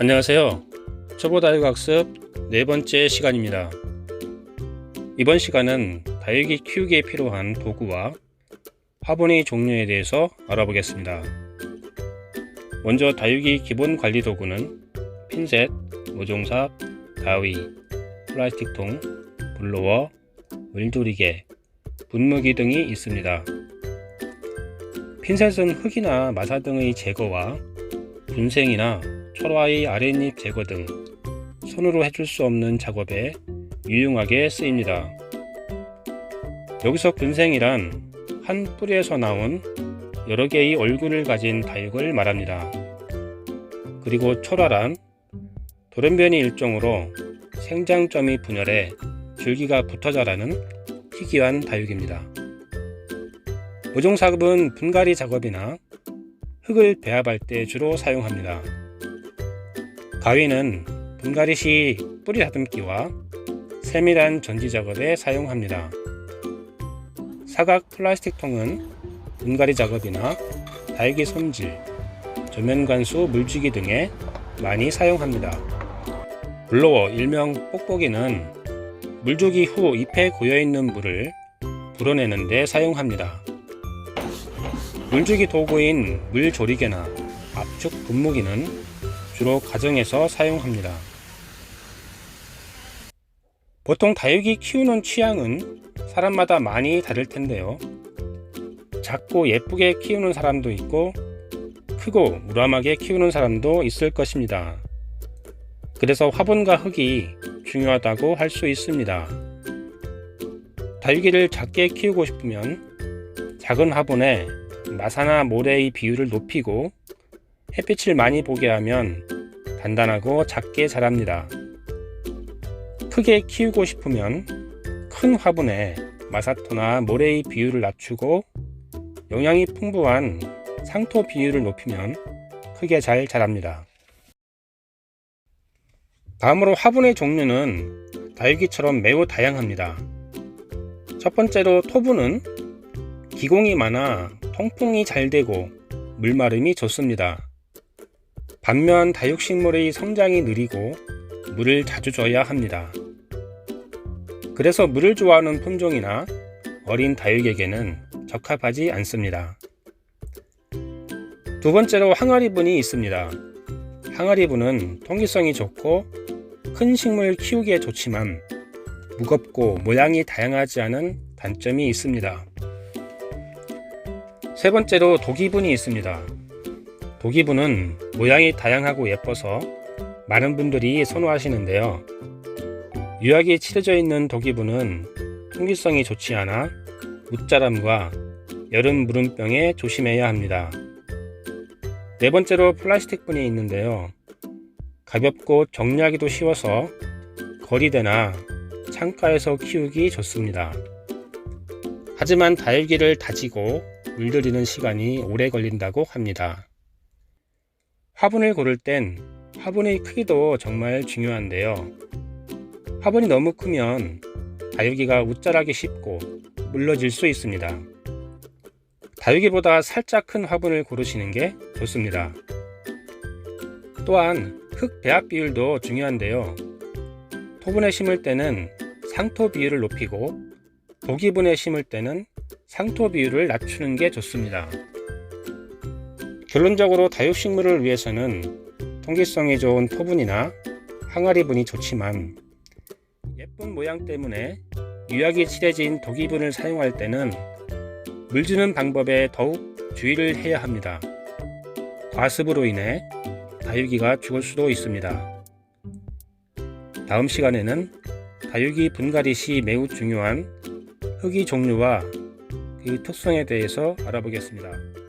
안녕하세요. 초보 다육 학습 네 번째 시간입니다. 이번 시간은 다육이 키우기에 필요한 도구와 화분의 종류에 대해서 알아보겠습니다. 먼저 다육이 기본 관리 도구는 핀셋, 모종삽, 가위, 플라스틱통, 블로워, 물조리개, 분무기 등이 있습니다. 핀셋은 흙이나 마사 등의 제거와 분생이나 철화의 아랫잎 제거 등 손으로 해줄 수 없는 작업에 유용하게 쓰입니다. 여기서 균생이란 한 뿌리에서 나온 여러 개의 얼굴을 가진 다육을 말합니다. 그리고 철화란 돌연변이 일종으로 생장점이 분열해 줄기가 붙어 자라는 희귀한 다육입니다. 모종삭업은 분갈이 작업이나 흙을 배합할 때 주로 사용합니다. 가위는 분갈이 시 뿌리 다듬기와 세밀한 전지 작업에 사용합니다. 사각 플라스틱 통은 분갈이 작업이나 다육이 손질, 조면 관수 물주기 등에 많이 사용합니다. 블로워 일명 뽁뽁이는 물주기 후 잎에 고여있는 물을 불어내는 데 사용합니다. 물주기 도구인 물조리개나 압축 분무기는 주로 가정에서 사용합니다. 보통 다육이 키우는 취향은 사람마다 많이 다를 텐데요. 작고 예쁘게 키우는 사람도 있고 크고 무람하게 키우는 사람도 있을 것입니다. 그래서 화분과 흙이 중요하다고 할 수 있습니다. 다육이를 작게 키우고 싶으면 작은 화분에 마사나 모래의 비율을 높이고 햇빛을 많이 보게 하면 단단하고 작게 자랍니다. 크게 키우고 싶으면 큰 화분에 마사토나 모래의 비율을 낮추고 영양이 풍부한 상토 비율을 높이면 크게 잘 자랍니다. 다음으로 화분의 종류는 다육이처럼 매우 다양합니다. 첫 번째로 토분은 기공이 많아 통풍이 잘 되고 물마름이 좋습니다. 반면 다육식물의 성장이 느리고 물을 자주 줘야 합니다. 그래서 물을 좋아하는 품종이나 어린 다육에게는 적합하지 않습니다. 두 번째로 항아리분이 있습니다. 항아리분은 통기성이 좋고 큰 식물 키우기에 좋지만 무겁고 모양이 다양하지 않은 단점이 있습니다. 세 번째로 독이분이 있습니다. 독이분은 모양이 다양하고 예뻐서 많은 분들이 선호하시는데요. 유약이 칠해져 있는 독이분은 통기성이 좋지 않아 무자람과 여름 무름병에 조심해야 합니다. 네 번째로 플라스틱 분이 있는데요. 가볍고 정리하기도 쉬워서 거리대나 창가에서 키우기 좋습니다. 하지만 다육이를 다지고 물들이는 시간이 오래 걸린다고 합니다. 화분을 고를 땐 화분의 크기도 정말 중요한데요. 화분이 너무 크면 다육이가 웃자라기 쉽고 물러질 수 있습니다. 다육이보다 살짝 큰 화분을 고르시는 게 좋습니다. 또한 흙 배합 비율도 중요한데요. 토분에 심을 때는 상토 비율을 높이고 독이분에 심을 때는 상토 비율을 낮추는 게 좋습니다. 결론적으로 다육식물을 위해서는 통기성이 좋은 토분이나 항아리분이 좋지만 예쁜 모양 때문에 유약이 칠해진 독이분을 사용할 때는 물 주는 방법에 더욱 주의를 해야 합니다. 과습으로 인해 다육이가 죽을 수도 있습니다. 다음 시간에는 다육이 분갈이 시 매우 중요한 흙의 종류와 그 특성에 대해서 알아보겠습니다.